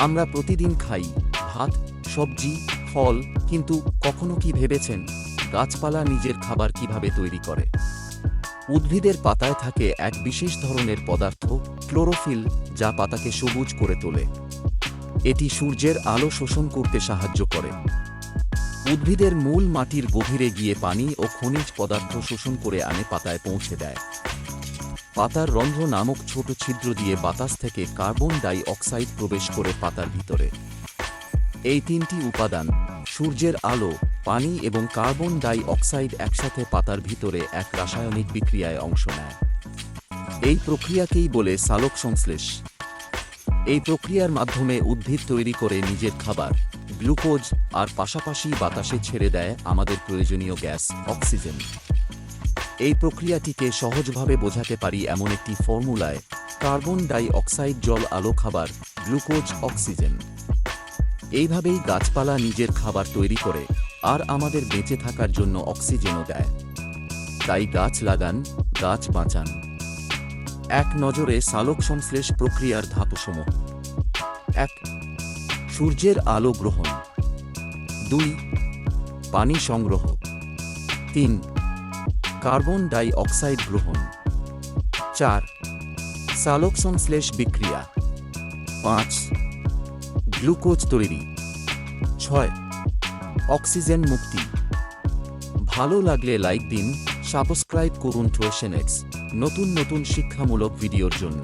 আমরা প্রতিদিন খাই, ভাত, সবজি, ফল, কিন্তু কখনো কি ভেবেছেন গাছপালা নিজের খাবার কীভাবে তৈরি করে? উদ্ভিদের পাতায় থাকে এক বিশেষ ধরনের পদার্থ, ক্লোরোফিল, যা পাতাকে সবুজ করে তোলে। এটি সূর্যের আলো শোষণ করতে সাহায্য করে। উদ্ভিদের মূল মাটির গভীরে গিয়ে পানি ও খনিজ পদার্থ শোষণ করে আনে পাতায় পৌঁছে দেয়। পাতার রন্ধ্র নামক ছোট ছিদ্র দিয়ে বাতাস থেকে কার্বন ডাই অক্সাইড প্রবেশ করে পাতার ভিতরে। এই তিনটি উপাদান, সূর্যের আলো, পানি এবং কার্বন ডাই অক্সাইড একসাথে পাতার ভিতরে এক রাসায়নিক বিক্রিয়ায় অংশ নেয়। এই প্রক্রিয়াকেই বলে সালোক সংশ্লেষ। এই প্রক্রিয়ার মাধ্যমে উদ্ভিদ তৈরি করে নিজের খাবার, গ্লুকোজ আর পাশাপাশি বাতাসে ছেড়ে দেয় আমাদের প্রয়োজনীয় গ্যাস, অক্সিজেন। এই প্রক্রিয়াটিকে সহজভাবে বোঝাতে পারি এমন একটি ফর্মুলায়, কার্বন ডাই অক্সাইড জল আলো খাবার, গ্লুকোজ, অক্সিজেন। এইভাবেই গাছপালা নিজের খাবার তৈরি করে, আর আমাদের বেঁচে থাকার জন্য অক্সিজেনও দেয়। তাই গাছ লাগান, গাছ বাঁচান। এক নজরে সালোক সংশ্লেষ প্রক্রিয়ার ধাতুসমূহ। এক, সূর্যের আলো গ্রহণ। দুই, পানি সংগ্রহ। তিন কার্বন ডাই অক্সাইড গ্রহণ। চার সালোক সংশ্লেষ বিক্রিয়া। পাঁচ, গ্লুকোজ তৈরি। ছয়, অক্সিজেন মুক্তি। ভালো লাগলে লাইক দিন, সাবস্ক্রাইব করুন টোয়েশন এক্স নতুন নতুন শিক্ষামূলক ভিডিওর জন্য।